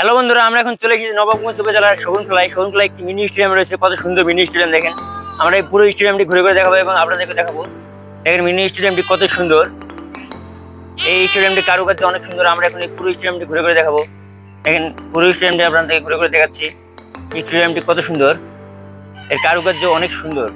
Hello বন্ধুরা, আমরা এখন চলে গেছি নবাবগঞ্জ উপজেলার শগুনখোলায় শগুনখোলায় একটি মিনি স্টেডিয়াম রয়েছে, কত সুন্দর মিনি স্টেডিয়াম দেখেন। আমরা এই পুরো স্টেডিয়ামটি ঘুরে ঘুরে দেখাবো এবং আপনাদেরকে দেখাবো। দেখেন মিনি স্টেডিয়ামটি কত সুন্দর। এই স্টেডিয়ামটি কারুকার্য অনেক সুন্দর, আমরা এখন এই পুরো স্টেডিয়ামটি ঘুরে ঘুরে দেখাবো। দেখেন, পুরো স্টেডিয়ামটি আপনাদেরকে ঘুরে ঘুরে দেখাচ্ছি। স্টেডিয়ামটি কত সুন্দর। এর কারুকার্য অনেক সুন্দর।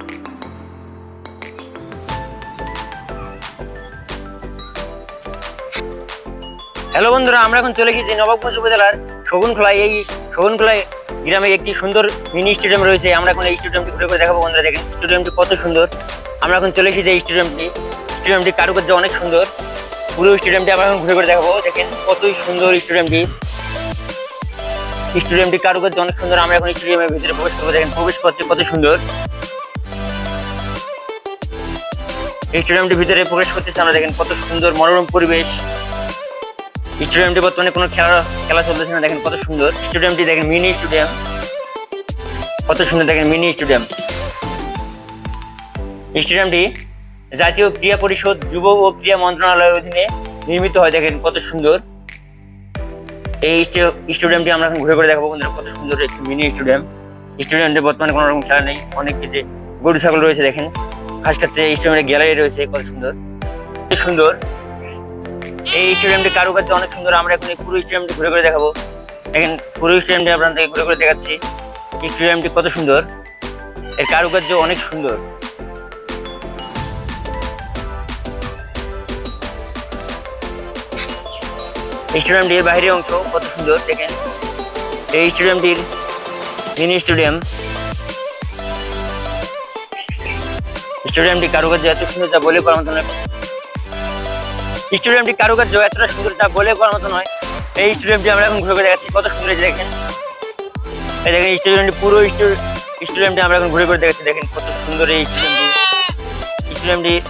হ্যালো বন্ধুরা, আমরা এখন চলে গেছি নবাবগঞ্জ উপজেলার শগুনখোলায়। এই শগুনখোলায় গ্রামে একটি সুন্দর মিনি স্টেডিয়াম রয়েছে। আমরা এখন এই স্টেডিয়ামটি ঘুরে ঘুরে দেখাবো বন্ধুরা, দেখেন স্টেডিয়ামটি কত সুন্দর। আমরা এখন চলে এসেছি এই স্টেডিয়ামটি। স্টেডিয়ামটি কারুকার্য অনেক সুন্দর। পুরো স্টেডিয়ামটি আমরা এখন ঘুরে ঘুরে দেখাবো। দেখেন কতই সুন্দর স্টেডিয়ামটি। স্টেডিয়ামটি কারুকার্য অনেক সুন্দর। আমরা এখন স্টেডিয়ামের ভিতরে প্রবেশ করব। দেখেন প্রবেশ পত্রে কত সুন্দর। এই স্টেডিয়ামটির ভিতরে প্রবেশ করতেছে আমরা। দেখেন কত সুন্দর মনোরম পরিবেশ। স্টেডিয়ামটি বর্তমানে কোনো খেলা খেলা চলতেছে না, দেখেন কত সুন্দর। স্টেডিয়ামটি দেখেন মিনি স্টেডিয়াম। কত সুন্দর দেখেন মিনি স্টেডিয়াম। স্টেডিয়ামটি জাতীয় ক্রীড়া পরিষদ, যুব ও ক্রীড়া মন্ত্রণালয়ের অধীনে নির্মিত হয়, দেখেন কত সুন্দর। এই স্টে- স্টেডিয়ামটি আমরা এখন ঘুরে ঘুরে দেখাবো বন্ধুরা, কত সুন্দর একটি মিনি স্টেডিয়াম। স্টেডিয়ামটি বর্তমানে কোনো রকম খেলা নেই, অনেক কিছু গরু ছাগল রয়েছে, দেখেন। খাস খাচ্ছে স্টেডিয়ামের গ্যালারি রয়েছে, কত সুন্দর। সুন্দর। এই স্টেডিয়ামটি কারুকার্য অনেক সুন্দর, আমরা এখন এই পুরো স্টেডিয়ামটি ঘুরে ঘুরে দেখাবো। দেখেন, পুরো স্টেডিয়ামটি আপনাদের ঘুরে ঘুরে দেখাচ্ছি। এই স্টেডিয়ামটি কত সুন্দর। এর কারুকার্য অনেক সুন্দর। এই স্টেডিয়ামটির বাইরের অংশ কত সুন্দর, দেখেন। এই স্টেডিয়ামটির মিনি স্টেডিয়াম স্টেডিয়ামটি কারুকার্য এত সুন্দর যা বলে করার মতো নয় স্টেডিয়ামটি কারুকার্য এতটা সুন্দর তা বলে করার মতো নয় এই স্টেডিয়ামটি আমরা এখন ঘুরে ঘুরে দেখাচ্ছি কত সুন্দর দেখেন এই দেখেন স্টেডিয়ামটি পুরো স্টে- স্টেডিয়ামটি আমরা এখন ঘুরে ঘুরে দেখাচ্ছি দেখেন কত সুন্দর এই স্টেডিয়ামটি স্টেডিয়ামটির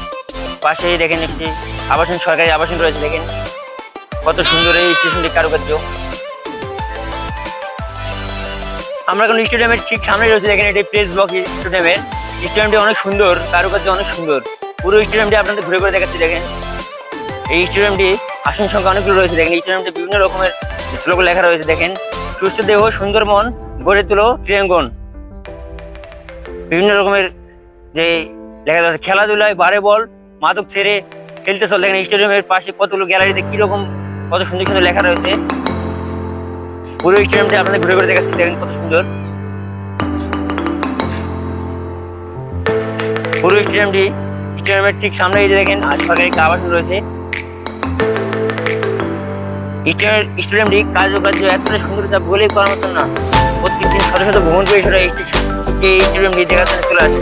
পাশেই দেখেন একটি আবাসন সরকারি আবাসন রয়েছে দেখেন কত সুন্দর এই স্টেশনটি কারুকার্য আমরা এখন স্টেডিয়ামের ঠিক সামনে রয়েছে দেখেন এটি প্রেস ব্লক স্টেডিয়ামের স্টেডিয়ামটি অনেক সুন্দর কারুকার্য অনেক সুন্দর পুরো স্টেডিয়ামটি আপনাদের ঘুরে ঘুরে দেখাচ্ছি দেখেন এই স্টেডিয়ামটি আসন সংখ্যা অনেকগুলো রয়েছে। দেখেন এই স্টেডিয়ামটি বিভিন্ন রকমের স্লোগান লেখা রয়েছে। দেখেন, সুস্থ দেহ, সুন্দর মন, গড়ে তুলো ক্রিয়াঙ্গন বিভিন্ন রকমের যে লেখা রয়েছে, খেলাধুলায় বারে বল, মাদক ছেড়ে খেলতে চল। দেখেন স্টেডিয়ামের পাশে কতগুলো গ্যালারিতে কীরকম কত সুন্দর সুন্দর লেখা রয়েছে। পুরো স্টেডিয়ামটি আপনাদের ঘুরে ঘুরে দেখাচ্ছি। দেখেন, কত সুন্দর। পুরো স্টেডিয়ামটি স্টেডিয়ামের ঠিক সামনে এই যে দেখেন আশপাশের একটা আবাসন রয়েছে। স্টেডিয়ামটি কার্যকার্য এতটা সুন্দর যা বলে করার মতো না। প্রত্যেকদিন শত শত ভ্রমণ করে এই স্টেডিয়ামটি দেখার জন্য চলে আসে।